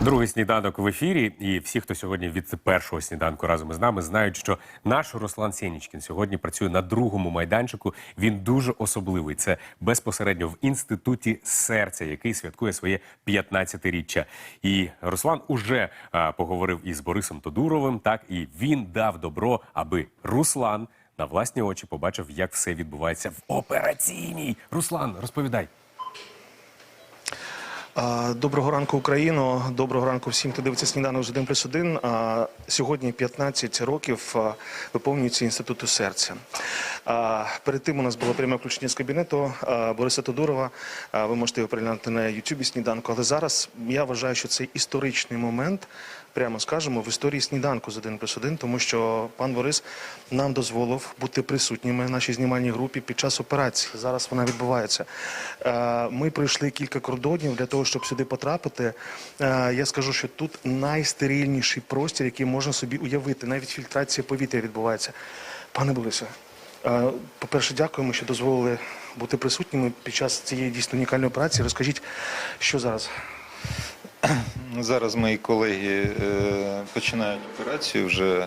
Другий сніданок в ефірі, і всі, хто сьогодні від першого сніданку разом із нами, знають, що наш Руслан Сєнічкін сьогодні працює на другому майданчику. Він дуже особливий. Це безпосередньо в інституті серця, який святкує своє 15-річчя. І Руслан уже а, поговорив із Борисом Тодуровим. Так і він дав добро, аби Руслан на власні очі побачив, як все відбувається в операційній. Руслан, розповідай. Доброго ранку, Україно. Доброго ранку всім, хто дивиться сніданок з 1 плюс 1. Сьогодні 15 років виповнюється інституту серця. А, Перед тим у нас було пряме включення з кабінету Бориса Тодурова. Ви можете його переглянути на Ютубі сніданку. Але зараз я вважаю, що це історичний момент, прямо скажемо, в історії сніданку з 1 плюс 1, тому що пан Борис нам дозволив бути присутніми в нашій знімальній групі під час операції. Зараз вона відбувається. Ми пройшли кілька кордонів для того, щоб сюди потрапити. Я скажу, що тут найстерильніший простір, який можна собі уявити. Навіть фільтрація повітря відбувається. Пане Борисе, по-перше, дякуємо, що дозволили бути присутніми під час цієї дійсно унікальної операції. Розкажіть, що зараз? Зараз мої колеги е, починають операцію, вже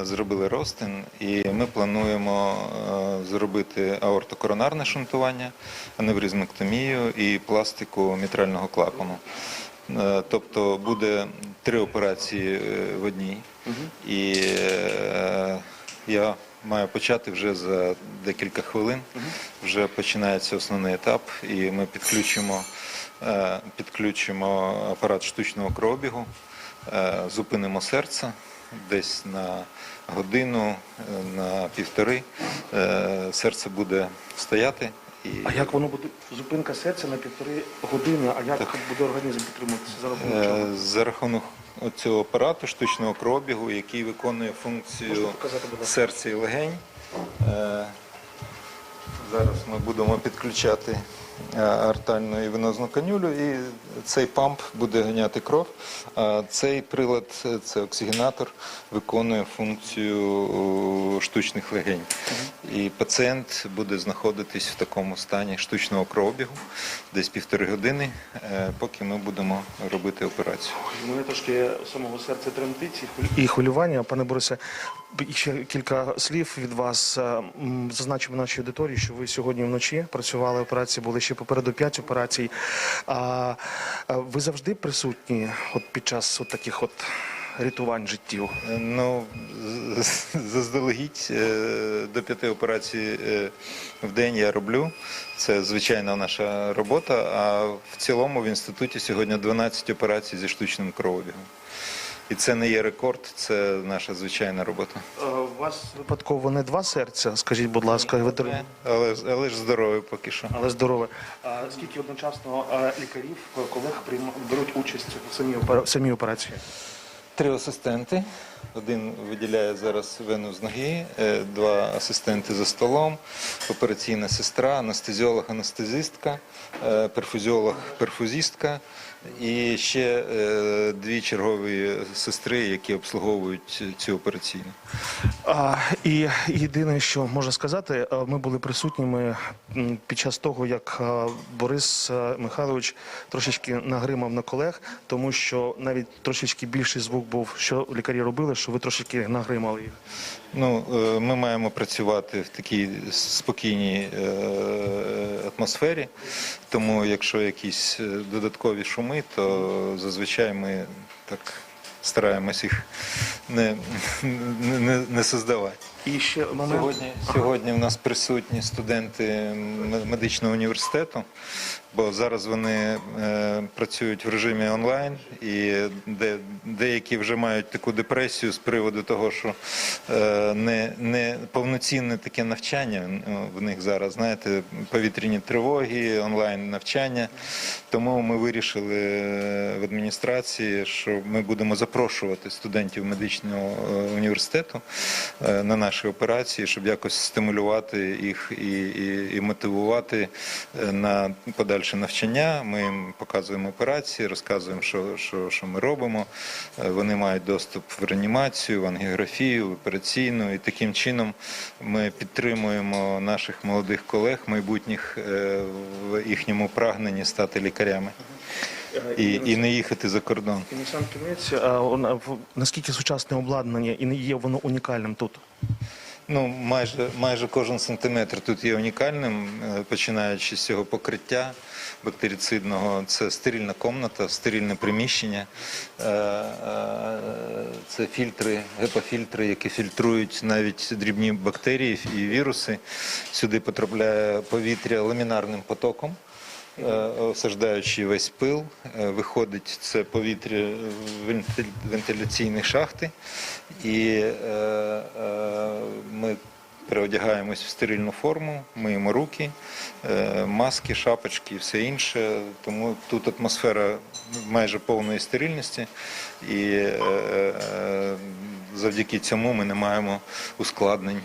е, зробили розтин, і ми плануємо е, зробити аортокоронарне шунтування, аневризмектомію і пластику мітрального клапану. Тобто буде три операції в одній. І я маю почати вже за декілька хвилин. Вже починається основний етап, і ми підключимо, е, підключимо апарат штучного кровобігу, е, зупинимо серце десь на годину, е, на півтори. Серце буде стояти. І А як воно буде? Зупинка серця на півтори години, а як буде організм підтримуватися за рахунок чого? За рахунок цього апарату штучного пробігу, який виконує функцію серця і легень. Е, Зараз ми будемо підключати артальну і венозну канюлю, і цей памп буде ганяти кров. А цей прилад, е, це оксигенатор, виконує функцію е, штучних легень. І пацієнт буде знаходитись в такому стані штучного кровобігу десь півтори години, е, поки ми будемо робити операцію. Мене трошки самого серця тремтить і хвилювання. Пане Борисе, ще кілька слів від вас. Е, Зазначимо нашій аудиторії, що ви сьогодні вночі працювали операції, були ще попереду п'ять операцій. А ви завжди присутні от під час от таких от рятувань життів? Е, Ну, заздалегідь е, до п'яти операцій е, в день я роблю. Це звичайна наша робота. А в цілому в інституті сьогодні 12 операцій зі штучним кровобігом. І це не є рекорд, це наша звичайна робота. Е, У вас випадково не два серця, скажіть, будь ласка, ви тр- Але, але ж здоровий поки що. але здорове. А скільки одночасно е, лікарів, колег прийма- беруть участь в самій опера- в самій операції? Три асистенти. Один виділяє зараз вену з ноги, е, два асистенти за столом, операційна сестра, анестезіолог, анестезистка, е, перфузіолог, перфузістка і ще е, дві чергові сестри, які обслуговують цю операційну. І єдине, що можна сказати, е, ми були присутніми під час того, як е, Борис Михайлович трошечки нагримав на колег, тому що навіть трошечки більший звук був, що лікарі робили, що ви трошечки нагримали їх. Ну, е, ми маємо працювати в такій спокійній е, атмосфері, тому якщо якісь е, додаткові шуми, то зазвичай ми так стараємось їх не, не, не, не создавати. І ще момент. Сьогодні, сьогодні в нас присутні студенти медичного університету, бо зараз вони е, працюють в режимі онлайн, і де, деякі вже мають таку депресію з приводу того, що е, не, не повноцінне таке навчання е, в них зараз, знаєте, повітряні тривоги, онлайн навчання. Тому ми вирішили е, в адміністрації, що ми будемо запрошувати студентів медичного е, університету е, на наші операції, щоб якось стимулювати їх і, і, і мотивувати на подальшу далі навчання. Ми їм показуємо операції, розказуємо, що, що, що ми робимо. Е, Вони мають доступ в реанімацію, в ангіографію, в операційну. І таким чином ми підтримуємо наших молодих колег, майбутніх е, в їхньому прагненні стати лікарями і, і не їхати за кордон. І на сам кінець, наскільки сучасне обладнання і не є воно унікальним тут? Ну, майже, майже кожен сантиметр тут є унікальним, е, починаючи з цього покриття бактерицидного. Це стерильна комната, стерильне приміщення. Е, е, Це фільтри, гепафільтри, які фільтрують навіть дрібні бактерії і віруси. Сюди потрапляє повітря ламінарним потоком. Е, Осаждаючи весь пил, Е, виходить це повітря в вентиляційні шахти, і е, е, ми переодягаємось в стерильну форму, миємо руки, е, маски, шапочки і все інше. Тому тут атмосфера майже повної стерильності, і е, е, завдяки цьому ми не маємо ускладнень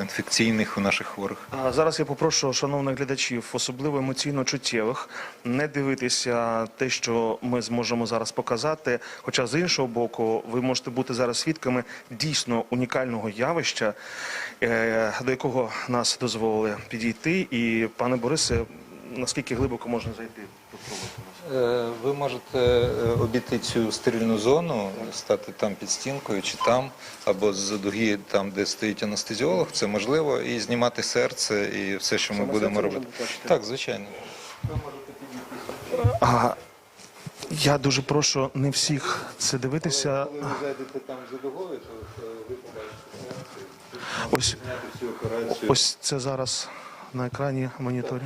інфекційних у наших хворих. А зараз я попрошу шановних глядачів, особливо емоційно чуттєвих, не дивитися те, що ми зможемо зараз показати. Хоча з іншого боку, ви можете бути зараз свідками дійсно унікального явища, до якого нас дозволили підійти. І пане Борисе, наскільки глибоко можна зайти? Е, Ви можете е, обійти цю стерильну зону, стати там під стінкою чи там, або з дуги, там, де стоїть анестезіолог, це можливо, і знімати серце і все, що ми Саме будемо робити. Так, звичайно. А, я дуже прошу не всіх це дивитися. Коли ви зайдете там за дугою, то Ось, ось це зараз на екрані моніторі.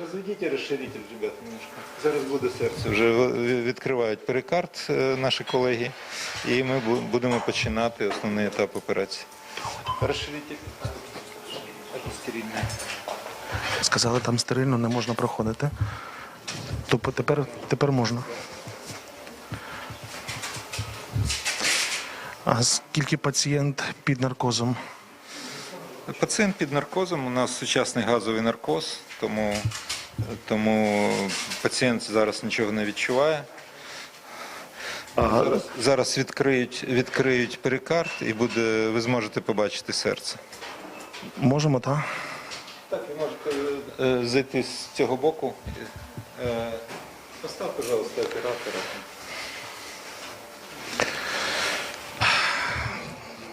Розведіть розширитель, ребят, немножко. Зараз буде серце. Вже відкривають перикард е, наші колеги, і ми будемо починати основний етап операції. Розширитель. Сказали, там стерильно не можна проходити. Тобто тепер, тепер можна. А скільки пацієнт під наркозом? Пацієнт під наркозом, у нас сучасний газовий наркоз, тому, тому пацієнт зараз нічого не відчуває. Зараз, зараз відкриють, відкриють перикард і буде, ви зможете побачити серце. Можемо, так? Так, ви можете е, зайти з цього боку. Е, Постав, пожалуйста, оператора.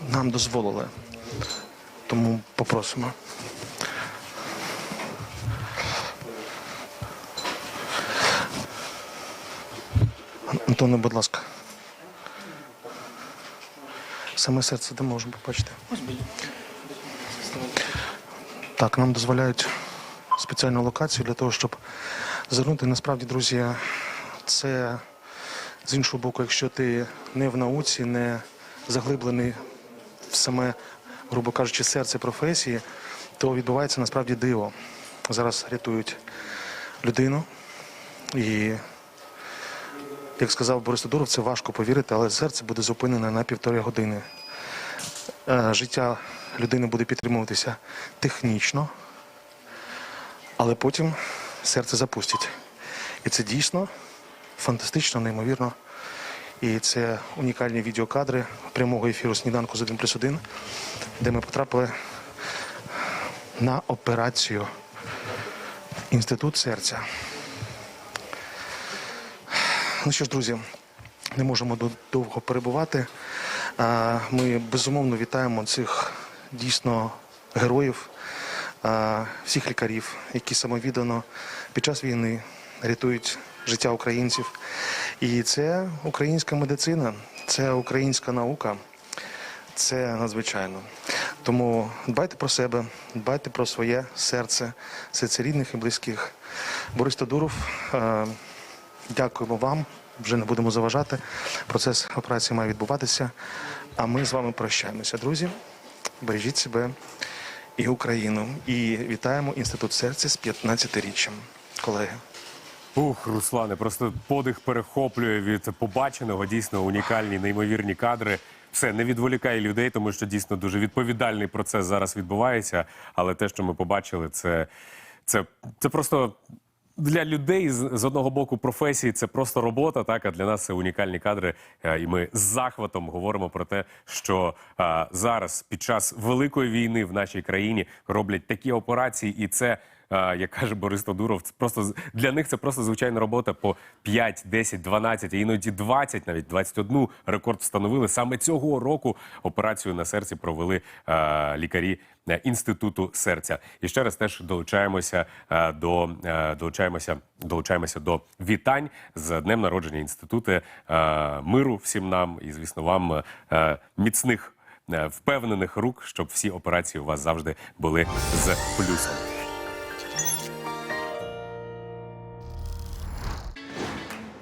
Нам дозволили. Тому попросимо. Антоне, будь ласка. Саме серце де можемо побачити. Так, нам дозволяють спеціальну локацію для того, щоб звернути. Насправді, друзі, це з іншого боку, якщо ти не в науці, не заглиблений в саме, грубо кажучи, серце професії, то відбувається насправді диво. Зараз рятують людину. І, як сказав Борис Тодуров, це важко повірити, але серце буде зупинене на півтори години. Е, Життя людини буде підтримуватися технічно, але потім серце запустять. І це дійсно фантастично, неймовірно. І це унікальні відеокадри прямого ефіру сніданку з 1 плюс 1, де ми потрапили на операцію Інститут серця. Ну що ж, друзі, не можемо до- довго перебувати. Ми безумовно вітаємо цих дійсно героїв, всіх лікарів, які самовіддано під час війни рятують життя українців. І це українська медицина, це українська наука. Це надзвичайно. Тому дбайте про себе, дбайте про своє серце, серце рідних і близьких. Борис Тодуров, е, дякуємо вам. Вже не будемо заважати. Процес операції має відбуватися. А ми з вами прощаємося, друзі. Бережіть себе і Україну. І вітаємо Інститут серця з 15-річчям, колеги. Ух, Руслане, просто подих перехоплює від побаченого. Дійсно унікальні, неймовірні кадри. Все не відволікає людей, тому що дійсно дуже відповідальний процес зараз відбувається. Але те, що ми побачили, це, це, це просто для людей з, одного боку професії це просто робота, так а для нас це унікальні кадри. Е, І ми з захватом говоримо про те, що е, зараз під час великої війни в нашій країні роблять такі операції, і це. Як каже Борис Тодуров, це просто для них це просто звичайна робота по 5, 10, 12, а іноді 20, навіть 21 рекорд встановили. Саме цього року операцію на серці провели лікарі е, інституту серця. І ще раз теж долучаємося до е, долучаємося, долучаємося до вітань з днем народження інституту е, миру всім нам і, звісно, вам міцних. Впевнених рук, щоб всі операції у вас завжди були з плюсом.